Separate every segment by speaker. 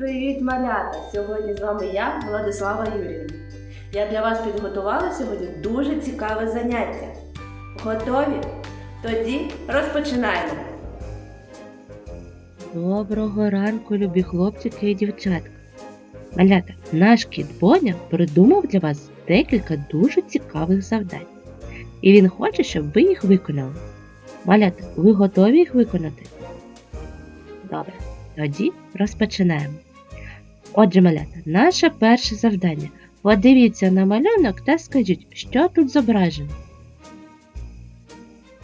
Speaker 1: Привіт, малята! Сьогодні з вами я, Владислава Юрівна. Я для вас підготувала сьогодні дуже цікаве заняття. Готові? Тоді розпочинаємо.
Speaker 2: Доброго ранку, любі хлопчики і дівчатка. Малята, наш кіт Боня придумав для вас декілька дуже цікавих завдань. І він хоче, щоб ви їх виконали. Малята, ви готові їх виконати? Добре, тоді розпочинаємо. Отже, малята, наше перше завдання. Подивіться на малюнок та скажіть, що тут зображено.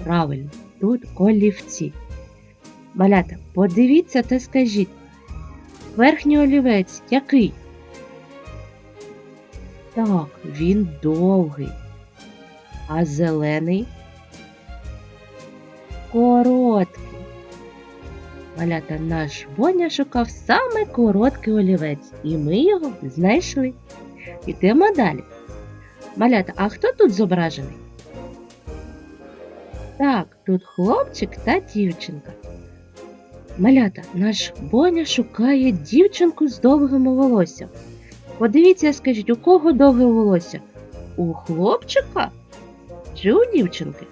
Speaker 2: Правильно, тут олівці. Малята, подивіться та скажіть. Верхній олівець який? Так, він довгий. А зелений? Короткий. Малята, наш Боня шукав саме короткий олівець, і ми його знайшли. Ідемо далі. Малята, а хто тут зображений? Так, тут хлопчик та дівчинка. Малята, наш Боня шукає дівчинку з довгим волоссям. Подивіться, скажіть, у кого довге волосся? У хлопчика чи у дівчинки?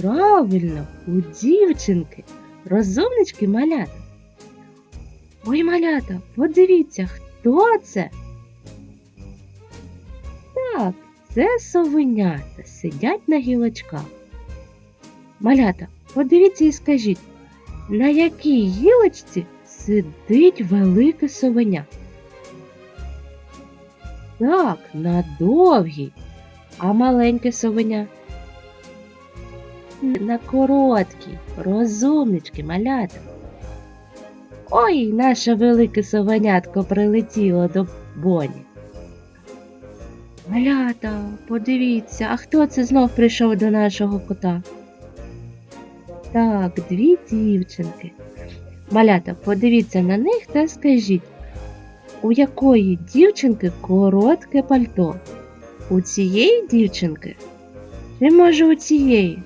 Speaker 2: Правильно, у дівчинки. Розумнички малята. Ой, малята, подивіться, хто це? Так, це совенята сидять на гілочках. Малята, подивіться і скажіть, на якій гілочці сидить велике совеня? Так, на довгій, а маленьке совеня? На короткій, розумнички, малята. Ой, наше велике совенятко прилетіло до боні. Малята, подивіться, а хто це знов прийшов до нашого кота? Так, дві дівчинки. Малята, подивіться на них та скажіть, у якої дівчинки коротке пальто? У цієї дівчинки? Чи може у цієї?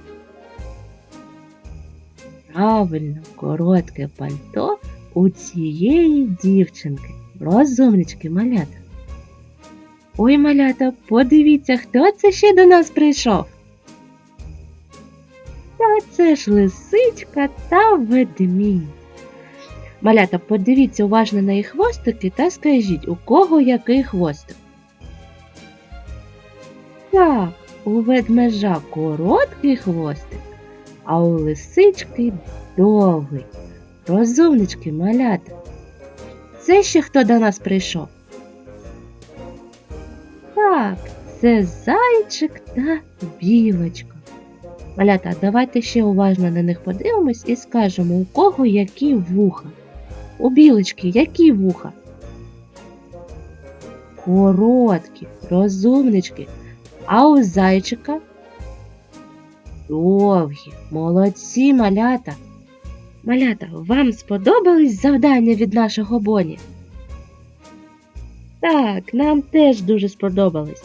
Speaker 2: Правильно, коротке пальто у цієї дівчинки. Розумнички, малята. Ой, малята, подивіться, хто це ще до нас прийшов. Та це ж лисичка та ведмідь. Малята, подивіться уважно на їх хвостики та скажіть, у кого який хвостик. Так, у ведмежа короткий хвостик, а у лисички довгий. Розумнички, малята. Це ще хто до нас прийшов? Так, це зайчик та білочка. Малята, давайте ще уважно на них подивимось і скажемо, у кого які вуха. У білочки які вуха? Короткі, розумнички. А у зайчика? Довгі, молодці малята. Малята, вам сподобались завдання від нашого Боні? Так, нам теж дуже сподобались.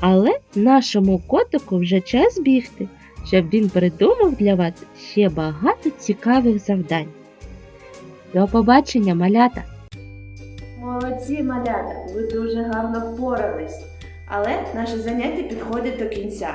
Speaker 2: Але нашому котику вже час бігти, щоб він придумав для вас ще багато цікавих завдань. До побачення, малята!
Speaker 1: Молодці, малята! Ви дуже гарно впорались. Але наше заняття підходить до кінця.